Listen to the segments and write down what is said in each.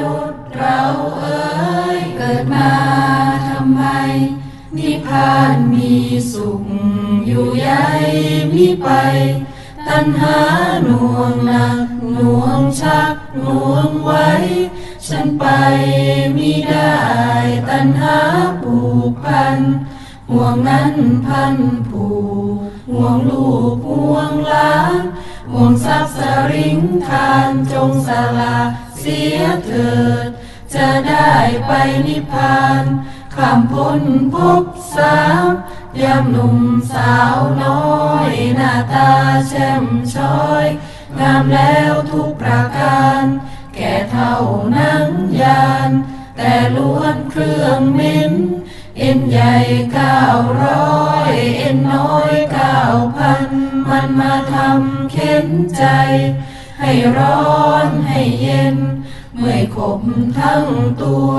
นุษย์เราเอ๋ยเกิดมาทำไม นิพพานมีสุขอยู่ใยมิไป ตัณหาหน่วงหนักหน่วงชักหน่วงไว้ ฉันไปมิได้ตัณหาผูกพันห่วงนั้นพันผูกห่วงลูกห่วงหลานห่วงทรัพย์สริงทานจงสละ เสียเถิด จะได้ไปนิพพานข้ามพ้นภพสามยามหนุ่มสาวน้อย หน้าตาแช่มช้อย งามแล้วทุกประการ แก่เท่านังยาน แต่ล้วนเครื่องม็นเอ็นใหญ่เก้าร้อย เอ็นน้อยเก้าพัน มันมาทำเข็นใจ ให้ร้อนให้เย็น เมื่อยขบทั้งตัว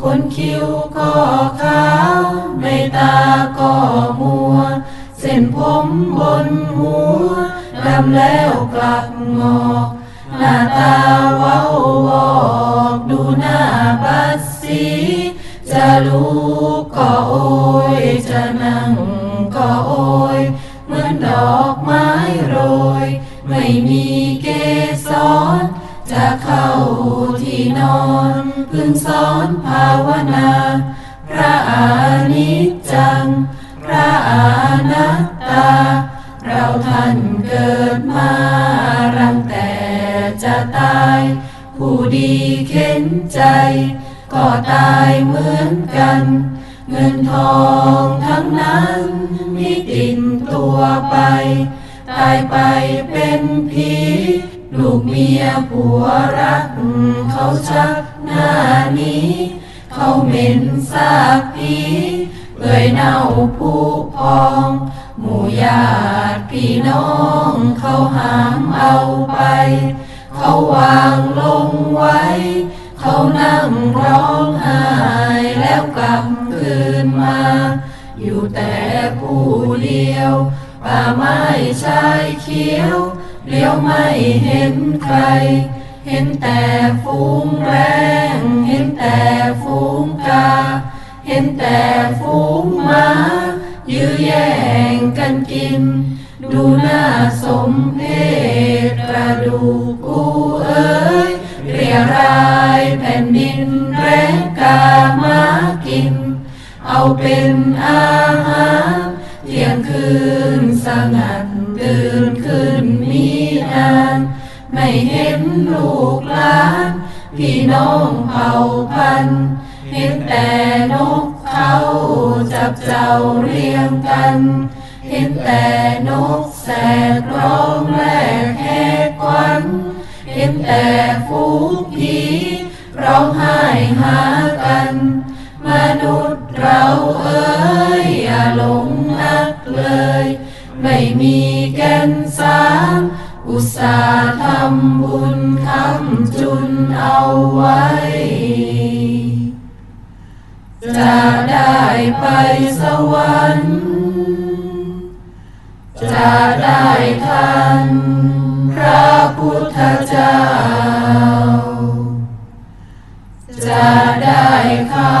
คนคิ้วก็ขาวไม่ตาก็มัว เส้นผมบนหัวดำแล้วกลับงอกหน้าตาเว้าวอกดูหน้าบัดสีจะลุกก็โอยจะนั่งก็โอยเหมือนดอกไม้โรย ไม่มี พึงสอนภาวนา พระอานิจจัง พระอานัตตา เราท่านเกิดมารังแต่จะตาย ผู้ดีเข็นใจ ก็ตายเหมือนกัน เงินทองทั้งนั้นมีติดตัวไป ตายไปเป็นผี ลูกเมียผัวรัก เขาชักหน้านี้ เขาเหม็นซากผีเปื่อยเน่าผู้พอง หมู่ญาติพี่น้อง เขาหามเอาไป เขาวางลงไว้ เขานั่งร้องไห้แล้วกลับคืนมา อยู่แต่ผู้เดียวป่าไม้ชายเขียว เลี้ยวไม่เห็นใคร เห็นแต่ฝูงแรง เห็นแต่ฝูงกา เห็นแต่ฝูงหมายื้อแย่งกันกิน ดูหน้าสมเพศกระดูกกูเอ้ย เรียรายแผ่นดินแรงกามากิน เอาเป็นอาหารเที่ยงคืนสงัด นาน ไม่เห็นลูกหลานพี่น้องเผ่าพันธุ์เห็นแต่นกเขาจับเจ้าเรียงกัน เห็นแต่นกแสกร้องแรกแหกควันเห็นแต่ฝูงผีร้องไห้หากัน มนุษย์เราเอ้ยอย่าหลงนักเลย ไม่มีแก่นสา อุตสาห์ทำบุญคำจุนเอาไว้ จะได้ไปสวรรค์ จะได้ทันพระพุทธเจ้า จะได้เข้า